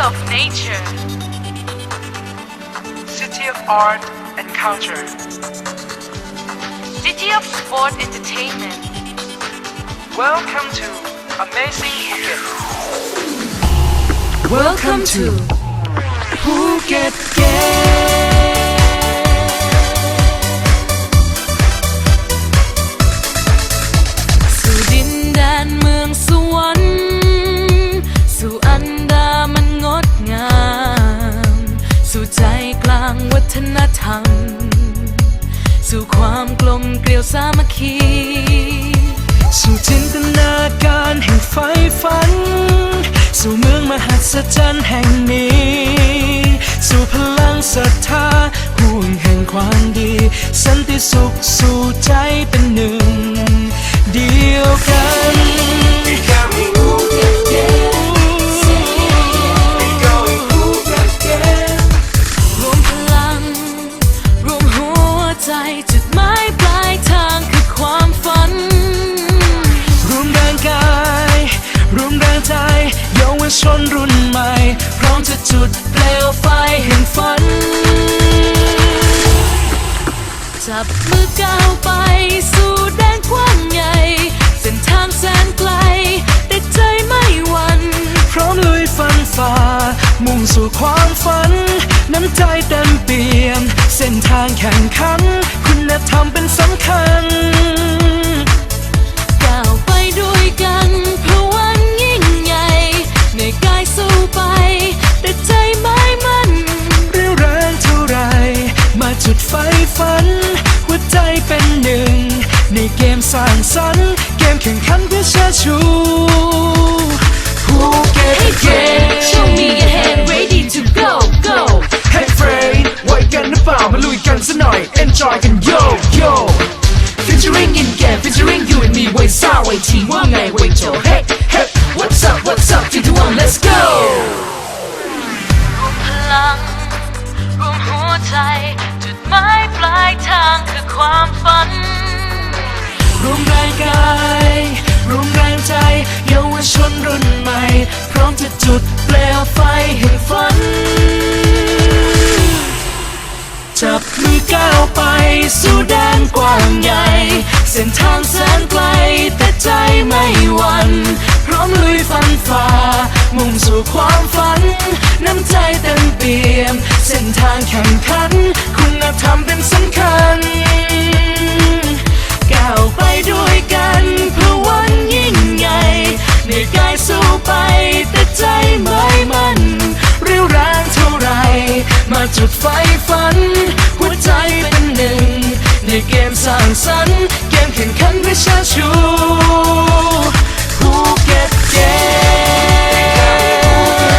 of nature. City of art and culture. City of sport entertainment. Welcome to Amazing Phuket. Welcome to Phuket Game. สู่ความกลมเกลียวสามัคคีสู่จินตนาการแห่งไฟฝัน สู่เมืองมหัศจรรย์แห่งนี้ สู่พลังศรัทธาห่วงแห่งความดี สันติสุขสู่ใจเป็นหนึ่ง เดียวกัน ชนรุ่นใหม่ พร้อมจะจุดเปลวไฟแห่งฝัน จับมือก้าวไปสู่แดนกว้างใหญ่ เส้นทางแสนไกล แต่ใจไม่หวั่นพร้อมลุยฟันฝ่า มุ่งสู่ความฝัน น้ำใจเต็มเปี่ยม เส้นทางแข่งขัน คุณธรรมเป็นสำคัญ สร้างสรรค์ เกมแข่งขันเพื่อเชิดชูภูเก็ต Hey เก friend show me your hand ready to go go Hey friend ไหวกันหรือเปล่ามาลุยกันซะหน่อย Enjoy กัน yo yo Featuring in game Featuring you and me ไว้ซ่าไว้ทีว่าไงไว้โจ Hey hey What's up What's up 3 2 1 Let's go รวมพลัง รวมหัวใจ จุดหมายปลายทางคือความฝัน วชนรุ่นใหม่ พร้อมจะจุดเปลวไฟแห่งฝัน จับมือก้าวไปสู่แดนกว้างใหญ่ เส้นทางแสนไกลแต่ใจไม่หวั่นพร้อมลุยฟันฝ่า มุ่งสู่ความฝัน น้ำใจเต็มเปี่ยม เส้นทางแข่งขัน คุณธรรมเป็นสำคัญ จุดไฟฝัน หัวใจเป็นหนึ่ง ในเกมสร้างสรรค์เกมแข่งขันเพื่อชาชูภูเก็ตเกม